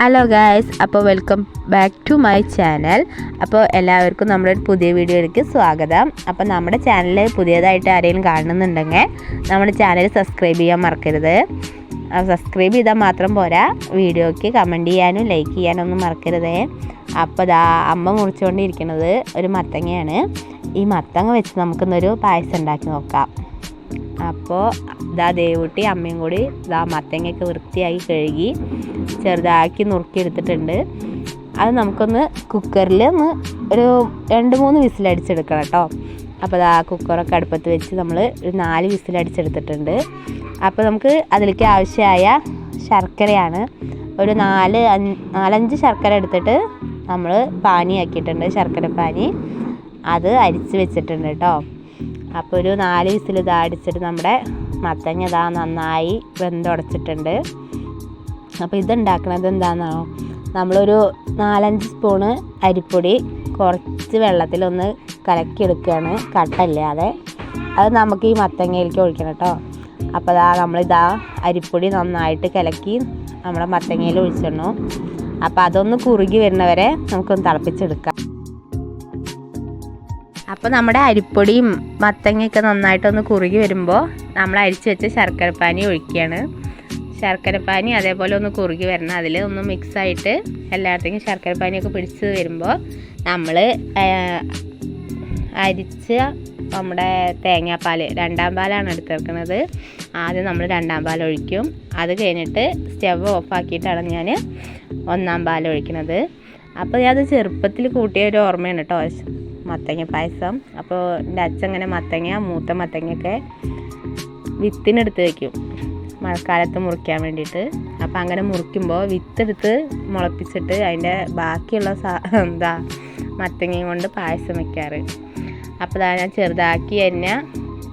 Hello guys അപ്പോൾ welcome back to my channel അപ്പോൾ എല്ലാവർക്കും നമ്മുടെ പുതിയ വീഡിയോയിലേക്ക് സ്വാഗതം. അപ്പോൾ നമ്മുടെ ചാനൽ പുതിയതായിട്ട് ആരെങ്കിലും കാണുന്നുണ്ടെങ്കിൽ നമ്മുടെ ചാനൽ സബ്സ്ക്രൈബ് ചെയ്യാൻ മറക്കരുത്. സബ്സ്ക്രൈബ് ചെയ്താൽ മാത്രം പോരാ. വീഡിയോയ്ക്ക് കമന്റ് ചെയ്യാനും ലൈക്ക് ചെയ്യാനും ഒന്നും മറക്കരുതേ. അപ്പോൾ ദാ അമ്മ മുറിച്ചുകൊണ്ടിരിക്കുന്നത് ഒരു മത്തങ്ങയാണ്. ഈ മത്തങ്ങ വെച്ച് നമുക്കിന്നൊരു പായസം ഉണ്ടാക്കി നോക്കാം. അപ്പോൾ ഇതാ ദേവൂട്ടി അമ്മയും കൂടി ഇതാ മത്തങ്ങയൊക്കെ വൃത്തിയായി കഴുകി ചെറുതാക്കി നുറുക്കി എടുത്തിട്ടുണ്ട് അത് നമുക്കൊന്ന് കുക്കറിൽ ഒന്ന് ഒരു രണ്ട് മൂന്ന് വിസിലടിച്ചെടുക്കണം കേട്ടോ. അപ്പോൾ ആ കുക്കറൊക്കെ അടുപ്പത്ത് വെച്ച് നമ്മൾ ഒരു നാല് വിസിലടിച്ചെടുത്തിട്ടുണ്ട്. അപ്പോൾ നമുക്ക് അതിലേക്ക് ആവശ്യമായ ശർക്കരയാണ് ഒരു നാല് നാലഞ്ച് ശർക്കര എടുത്തിട്ട് നമ്മൾ പാനി ആക്കിയിട്ടുണ്ട് ശർക്കര പാനി അത് അരിച്ച് വെച്ചിട്ടുണ്ട് കേട്ടോ. അപ്പോൾ ഒരു നാല് വിസിൽ ഇതാ അടിച്ചിട്ട് നമ്മുടെ മത്തങ്ങ ഇതാ നന്നായി വെന്തുടച്ചിട്ടുണ്ട്. അപ്പോൾ ഇതുണ്ടാക്കണത് എന്താണെന്നോ നമ്മളൊരു നാലഞ്ച് സ്പൂണ് അരിപ്പൊടി കുറച്ച് വെള്ളത്തിലൊന്ന് കലക്കിയെടുക്കുകയാണ് കട്ടല്ലാതെ അത് നമുക്ക് ഈ മത്തങ്ങയിലേക്ക് ഒഴിക്കണം കേട്ടോ. അപ്പോൾ ഇതാ നമ്മളിതാ അരിപ്പൊടി നന്നായിട്ട് കലക്കി നമ്മുടെ മത്തങ്ങയിൽ ഒഴിച്ചിടണം. അപ്പോൾ അതൊന്ന് കുറുകി വരുന്നവരെ നമുക്കൊന്ന് തിളപ്പിച്ചെടുക്കാം. അപ്പോൾ നമ്മുടെ അരിപ്പൊടിയും മത്തങ്ങയൊക്കെ നന്നായിട്ടൊന്ന് കുറുകി വരുമ്പോൾ നമ്മൾ അരിച്ച് വെച്ച ശർക്കരപ്പാനി ഒഴിക്കുകയാണ്. ശർക്കരപ്പാനി അതേപോലെ ഒന്ന് കുറുകി വരണം. അതിൽ ഒന്ന് മിക്സായിട്ട് എല്ലായിടത്തേക്കും ശർക്കരപ്പാനിയൊക്കെ പിടിച്ച് വരുമ്പോൾ നമ്മൾ അരിച്ച നമ്മുടെ തേങ്ങാപ്പാൽ രണ്ടാം പാലാണ് എടുത്തേക്കുന്നത് ആദ്യം നമ്മൾ രണ്ടാം പാൽ ഒഴിക്കും. അത് കഴിഞ്ഞിട്ട് സ്റ്റവ് ഓഫാക്കിയിട്ടാണ് ഞാൻ ഒന്നാം പാൽ ഒഴിക്കുന്നത്. അപ്പോൾ ഞാനത് ചെറുപ്പത്തിൽ കൂട്ടിയ ഒരു ഓർമ്മയാണ് കേട്ടോ. മത്തങ്ങ പായസം. അപ്പോൾ എന്റെ അച്ഛൻ ഇങ്ങനെ മത്തങ്ങ മൂത്ത മത്തങ്ങയൊക്കെ വിത്തിനെടുത്ത് വയ്ക്കും മഴക്കാലത്ത് മുറിക്കാൻ വേണ്ടിയിട്ട്. അപ്പോൾ അങ്ങനെ മുറിക്കുമ്പോൾ വിത്തെടുത്ത് മുളപ്പിച്ചിട്ട് അതിന്റെ ബാക്കിയുള്ള സാ എന്താ മത്തങ്ങയും കൊണ്ട് പായസം വയ്ക്കാറ് അപ്പോൾ അതാ ഞാൻ ചെറുതാക്കി തന്നെ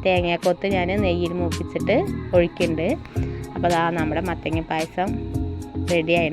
തേങ്ങാക്കൊത്ത് ഞാൻ നെയ്യിൽ മൂപ്പിച്ചിട്ട് ഒഴിക്കുന്നുണ്ട്. അപ്പോൾ അതാ നമ്മുടെ മത്തങ്ങ പായസം റെഡിയായി